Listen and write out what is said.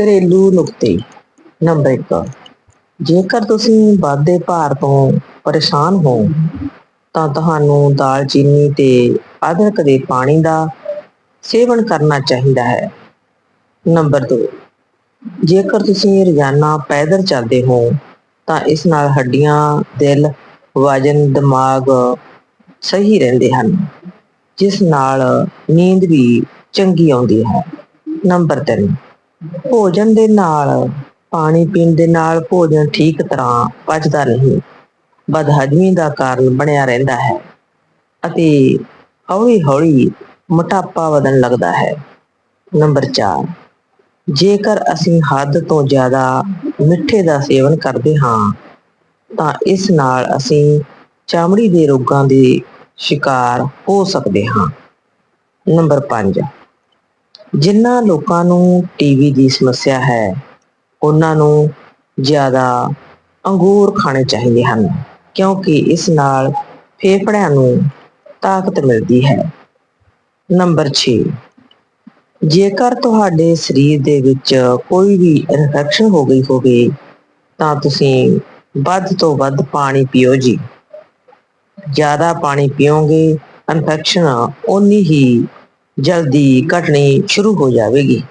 ਘਰੇਲੂ ਨੁਕਤੇ। ਨੰਬਰ 1 ਜੇਕਰ ਤੁਸੀਂ ਵਾਧੇ ਭਾਰ ਤੋਂ ਪਰੇਸ਼ਾਨ ਹੋ, ਤਾਂ ਤੁਹਾਨੂੰ ਦਾਲਚੀਨੀ ਤੇ ਅਦਰਕ ਦੇ ਪਾਣੀ ਦਾ ਸੇਵਨ ਕਰਨਾ ਚਾਹੀਦਾ ਹੈ। ਨੰਬਰ 2 ਜੇਕਰ ਤੁਸੀਂ ਰੋਜ਼ਾਨਾ ਪੈਦਲ ਚੱਲਦੇ ਹੋ, ਤਾਂ ਇਸ ਨਾਲ ਹੱਡੀਆਂ, ਦਿਲ, ਵਜਨ, ਦਿਮਾਗ ਸਹੀ ਰਹਿੰਦੇ ਹਨ, ਜਿਸ ਨਾਲ ਨੀਂਦ ਵੀ ਚੰਗੀ ਆਉਂਦੀ ਹੈ। ਨੰਬਰ 3 ਭੋਜਨ ਦੇ ਨਾਲ, ਪਾਣੀ ਪੀਣ ਦੇ ਨਾਲ ਭੋਜਨ ਠੀਕ ਤਰ੍ਹਾਂ ਪਚਦਾ ਨਹੀਂ। ਬਦਹਜ਼ਮੀ ਦਾ ਕਾਰਨ ਬਣਿਆ ਰਹਿੰਦਾ ਹੈ ਅਤੇ ਹੌਲੀ-ਹੌਲੀ ਮੋਟਾਪਾ ਵਧਣ ਲੱਗਦਾ ਹੈ। ਨੰਬਰ 4 ਜੇਕਰ ਅਸੀਂ ਹੱਦ ਤੋਂ ਜ਼ਿਆਦਾ ਮਿੱਠੇ ਦਾ ਸੇਵਨ ਕਰਦੇ ਹਾਂ, ਤਾਂ ਇਸ ਨਾਲ ਅਸੀਂ ਚਮੜੀ ਦੇ ਰੋਗਾਂ ਦੇ ਸ਼ਿਕਾਰ ਹੋ ਸਕਦੇ ਹਾਂ। ਨੰਬਰ 5 ਜਿਨ੍ਹਾਂ ਲੋਕਾਂ ਨੂੰ ਟੀਵੀ ਦੀ ਸਮੱਸਿਆ ਹੈ, ਉਹਨਾਂ ਨੂੰ ਜ਼ਿਆਦਾ ਅੰਗੂਰ ਖਾਣੇ ਚਾਹੀਦੇ ਹਨ, ਕਿਉਂਕਿ ਇਸ ਨਾਲ ਫੇਫੜਿਆਂ ਨੂੰ ਤਾਕਤ ਮਿਲਦੀ ਹੈ। ਨੰਬਰ 6 ਜੇਕਰ ਤੁਹਾਡੇ ਸਰੀਰ ਦੇ ਵਿੱਚ ਕੋਈ ਵੀ ਇਨਫੈਕਸ਼ਨ ਹੋ ਗਈ ਹੋਵੇ, ਤਾਂ ਤੁਸੀਂ ਵੱਧ ਤੋਂ ਵੱਧ ਪਾਣੀ ਪੀਓ ਜੀ। ਜ਼ਿਆਦਾ ਪਾਣੀ ਪੀਓਗੇ ਇਨਫੈਕਸ਼ਨ ਉਨੀ ਹੀ ਜਲਦੀ ਘਟਣੀ ਸ਼ੁਰੂ ਹੋ ਜਾਵੇਗੀ।